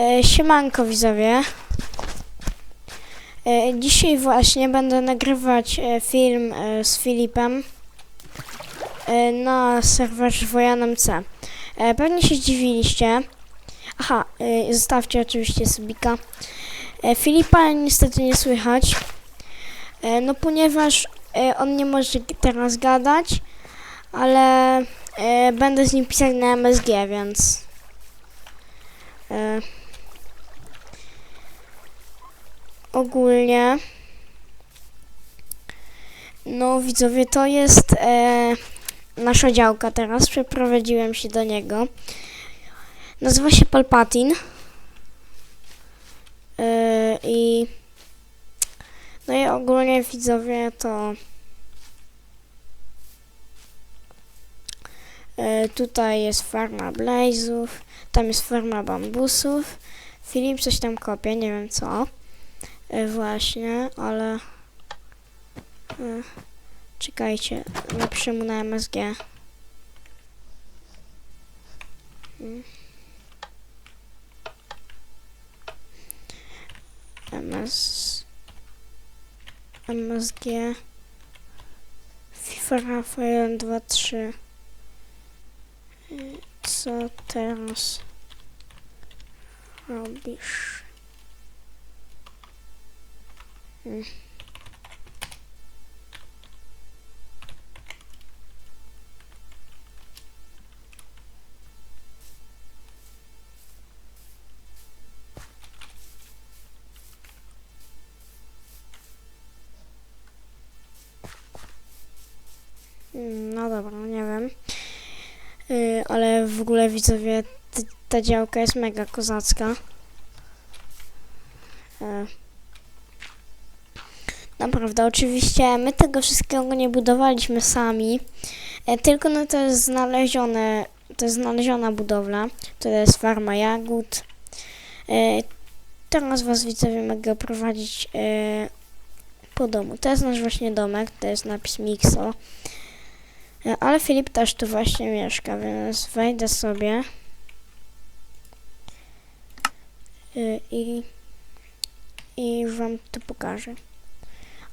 E, siemanko widzowie. E, dzisiaj właśnie będę nagrywać e, film z Filipem na serwerze Wojanem C. Pewnie się zdziwiliście. Aha, zostawcie oczywiście subika. Filipa niestety nie słychać. No ponieważ on nie może teraz gadać, ale będę z nim pisać na MSG, więc... ogólnie. No widzowie to jest e, nasza działka. Teraz przeprowadziłem się do niego. Nazywa się Palpatin. E, i no i ogólnie widzowie to e, tutaj jest farma blazów tam jest farma bambusów. Filip coś tam kopie, nie wiem co. E, właśnie, ale... E, czekajcie, napiszę mu na MSG. MS... MSG... FIFA Rafael 2, 3. Co teraz robisz? Mm. Mm, No dobra, nie wiem. Yy, ale w ogóle widzowie, ta działka jest mega kozacka. Yy. Naprawdę, oczywiście my tego wszystkiego nie budowaliśmy sami, e, tylko no to jest znalezione, to jest znaleziona budowla, to jest farma jagód. E, Teraz was widzowie mogę prowadzić e, po domu. To jest nasz właśnie domek, to jest napis Mixo. Ale Filip też tu właśnie mieszka, więc wejdę sobie i, i wam to pokażę.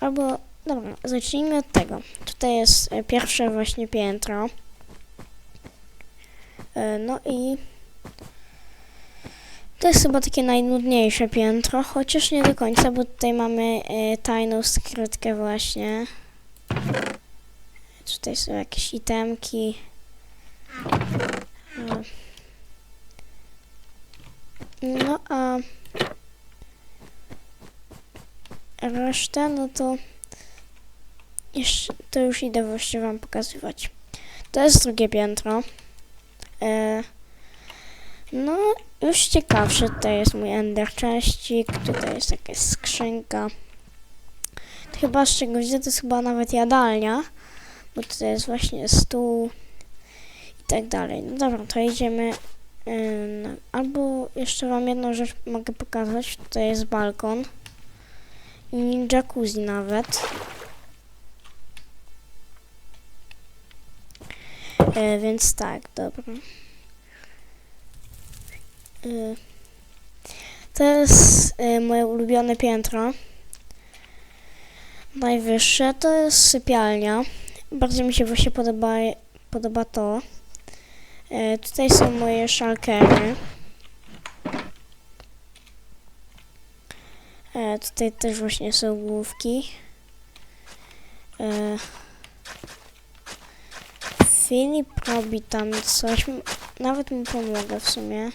Albo, dobra, zacznijmy od tego. Tutaj jest e, pierwsze właśnie piętro. E, No i to jest chyba takie najnudniejsze piętro, chociaż nie do końca, bo tutaj mamy e, tajną skrytkę właśnie. Tutaj są jakieś itemki. No a resztę, no to jeszcze, to już idę właśnie wam pokazywać. To jest drugie piętro. E, no, już ciekawsze. Tutaj jest mój ender częścik, tutaj jest jakaś skrzynka. To chyba z czego widzę, to jest chyba nawet jadalnia, bo tutaj jest właśnie stół i tak dalej. No dobra, to idziemy. albo jeszcze wam jedną rzecz mogę pokazać. Tutaj jest balkon jacuzzi nawet. E, więc tak, dobra. E, to jest e, moje ulubione piętro. Najwyższe to jest sypialnia. Bardzo mi się właśnie podoba, podoba to. E, tutaj są moje szalkery. E, tutaj też właśnie są główki. E, Filip robi tam coś. Nawet mu pomogę w sumie.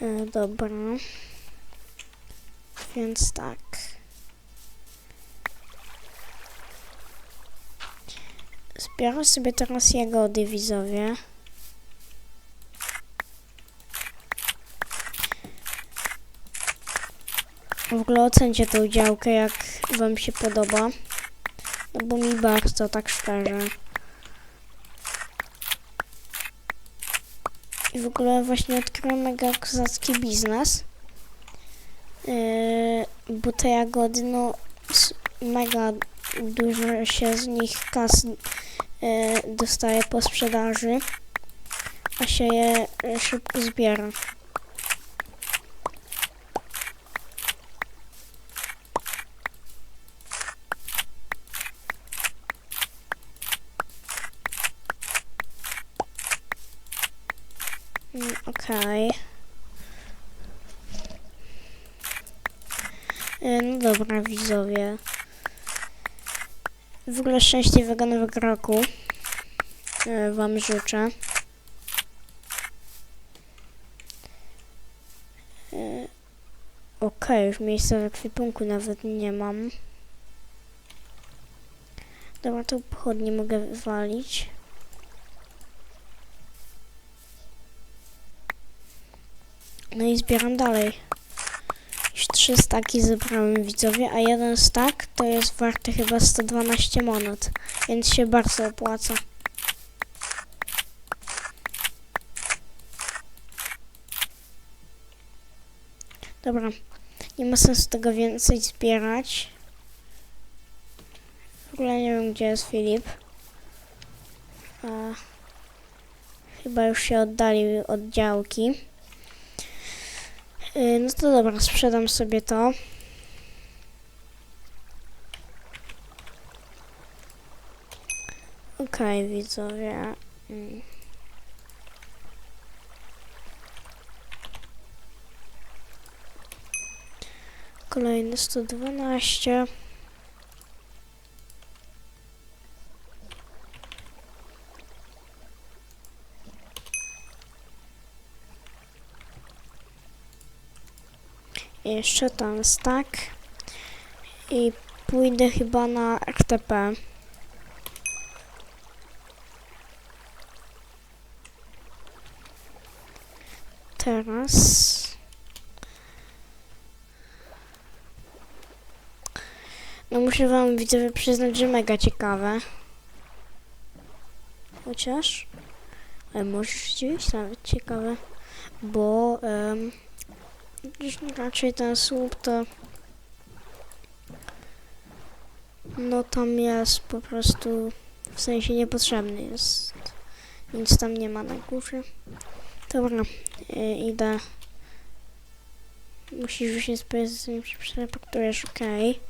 E, Dobra. Więc tak. Zbiorę sobie teraz jagody widzowie. W ogóle ocencie tę działkę, jak wam się podoba. No bo mi bardzo, tak szczerze. I w ogóle właśnie odkryłem mega kozacki biznes. Yy, bo te jagody, no mega dużo się z nich kas yy, dostaje po sprzedaży, a się je yy, szybko zbiera. Mm, Okej. E, No dobra, widzowie. W ogóle szczęśliwego nowego roku e, Wam życzę. E, Okej, już miejsca w ekwipunku nawet nie mam. Dobra, to pochodnie mogę wywalić. No i zbieram dalej. Już trzy staki zebrałem widzowie, a jeden stak to jest warty chyba 112 monet, więc się bardzo opłaca. Dobra, nie ma sensu tego więcej zbierać. W ogóle nie wiem, gdzie jest Filip. A, chyba już się oddalił od działki. Y, No to dobra, sprzedam sobie to. Okej, widzowie. Mm. Kolejny 112. Jeszcze ten stack. I pójdę chyba na RTP. Teraz. No muszę wam widzowie przyznać, że mega ciekawe. Chociaż. Ale może rzeczywiście nawet ciekawe. Bo Gdzieś raczej ten słup to... No tam jest po prostu... W sensie niepotrzebny jest. Nic tam nie ma na górze. Dobra, y, idę. Musisz już nie spojrzeć, zanim się przeteleportujesz, okej.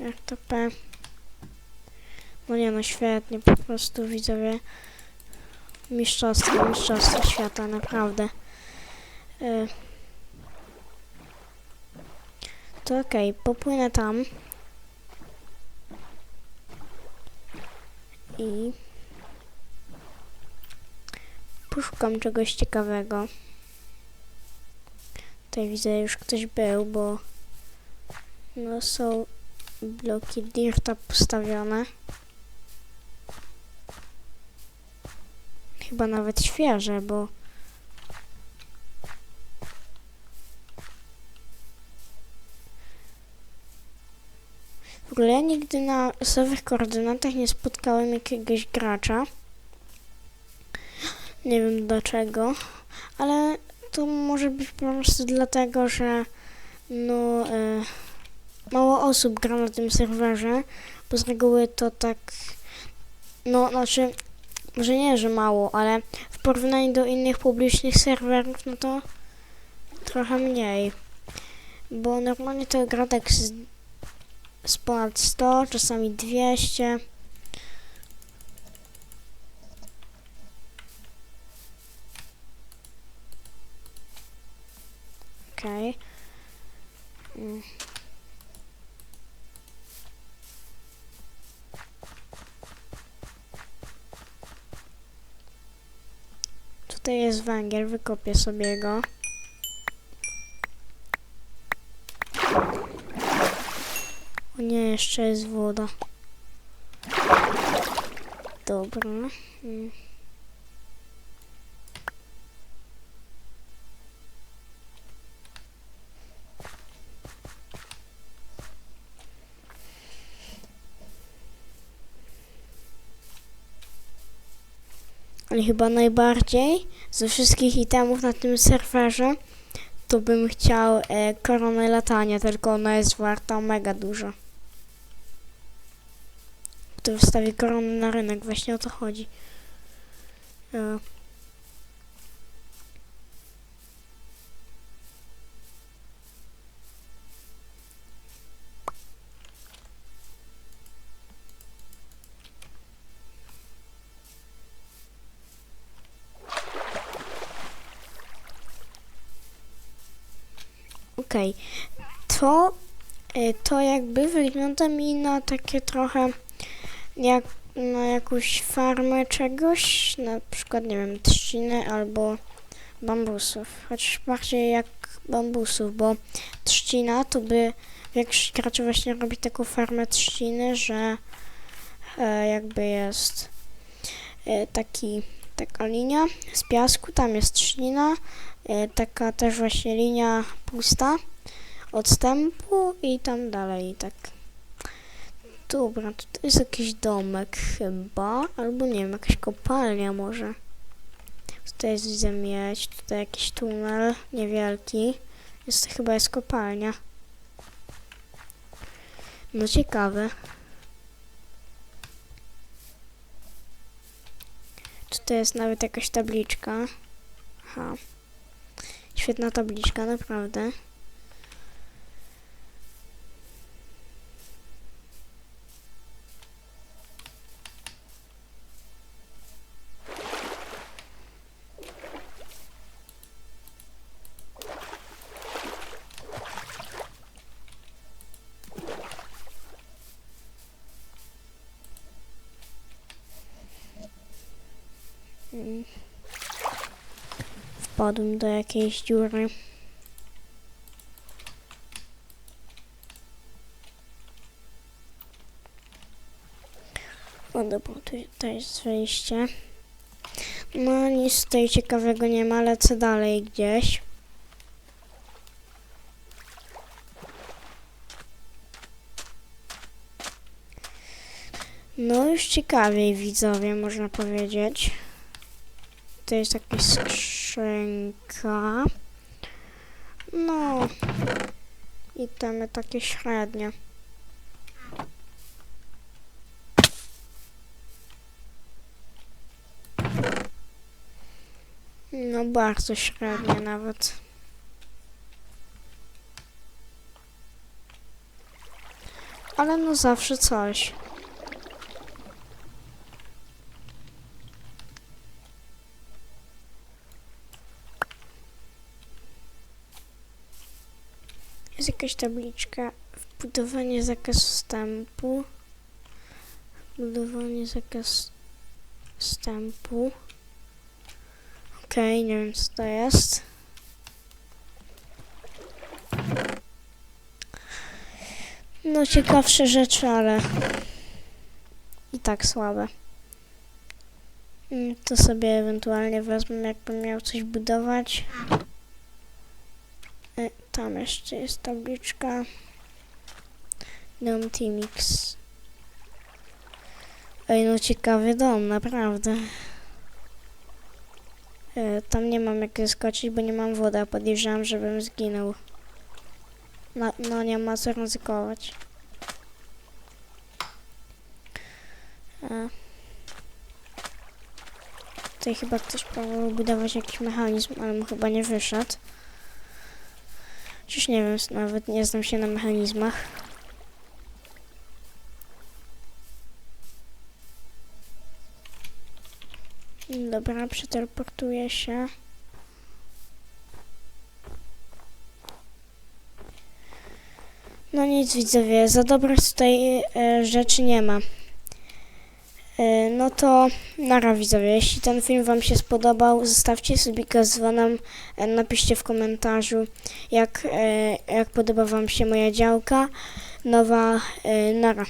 RTP. No nie no, świetnie, po prostu widzowie. Mistrzostwo, mistrzostwo świata, naprawdę. Y, to okej, popłynę tam. I poszukam czegoś ciekawego. Tutaj widzę, już ktoś był, bo no są bloki dirta postawione. Chyba nawet świeże, bo W ogóle ja nigdy na losowych koordynatach nie spotkałem jakiegoś gracza. Nie wiem dlaczego, ale to może być po prostu dlatego, że no e, mało osób gra na tym serwerze, bo z reguły to tak no znaczy może nie, że mało, ale w porównaniu do innych publicznych serwerów, no to trochę mniej. Bo normalnie to gra tak z z ponad 100, czasami 200. Okej. Mm. Tutaj jest węgiel, wykopię sobie go. Nie, jeszcze jest woda. Dobra. Mm. ale chyba najbardziej ze wszystkich itemów na tym serwerze to bym chciał e, koronę latania, tylko ona jest warta mega dużo. Kto wystawi koronę na rynek, właśnie o to chodzi. E, Okej, to, y, to jakby wygląda mi na takie trochę jak na jakąś farmę czegoś, na przykład, nie wiem, trzciny albo bambusów, chociaż bardziej jak bambusów, bo trzcina to by większość graczy właśnie robi taką farmę trzciny, że e, jakby jest e, taki, taka linia z piasku, tam jest trzcina, e, taka też właśnie linia pusta odstępu i tam dalej, tak. Dobra, tutaj jest jakiś domek chyba, albo nie wiem, jakaś kopalnia może. Tutaj jest widzę mieć, tutaj jakiś tunel niewielki. Jest to chyba jest kopalnia. No ciekawe. Tutaj jest nawet jakaś tabliczka. Aha. Świetna tabliczka, naprawdę. Wpadłem do jakiejś dziury. O dobra, tu, to jest wejście. No nic tutaj ciekawego nie ma, lecę dalej gdzieś. No już ciekawiej widzowie, można powiedzieć. To jest jakaś skrzynka. No. I temy takie średnie. No bardzo średnie nawet. Ale no zawsze coś. Jest jakaś tabliczka. Wbudowanie zakaz wstępu. Budowanie zakaz wstępu. Okej, nie wiem co to jest. No ciekawsze rzeczy, ale i tak słabe. To sobie ewentualnie wezmę, jakbym miał coś budować. Tam jeszcze jest tabliczka. Dom Timix. Ej, no ciekawy dom, naprawdę. E, Tam nie mam jak skoczyć, bo nie mam wody, a podejrzewam, żebym zginął. No, no nie ma co ryzykować. E. Tutaj chyba ktoś próbował budować jakiś mechanizm, ale mu chyba nie wyszedł. Czyż nie wiem, nawet nie znam się na mechanizmach. Dobra, przeteleportuję się. No nic widzowie, za dobre tutaj e, rzeczy nie ma. E, no to nara widzowie, jeśli ten film wam się spodobał, zostawcie subika z dzwonem, e, napiszcie w komentarzu jak, e, jak podoba wam się moja działka. Nowa nara.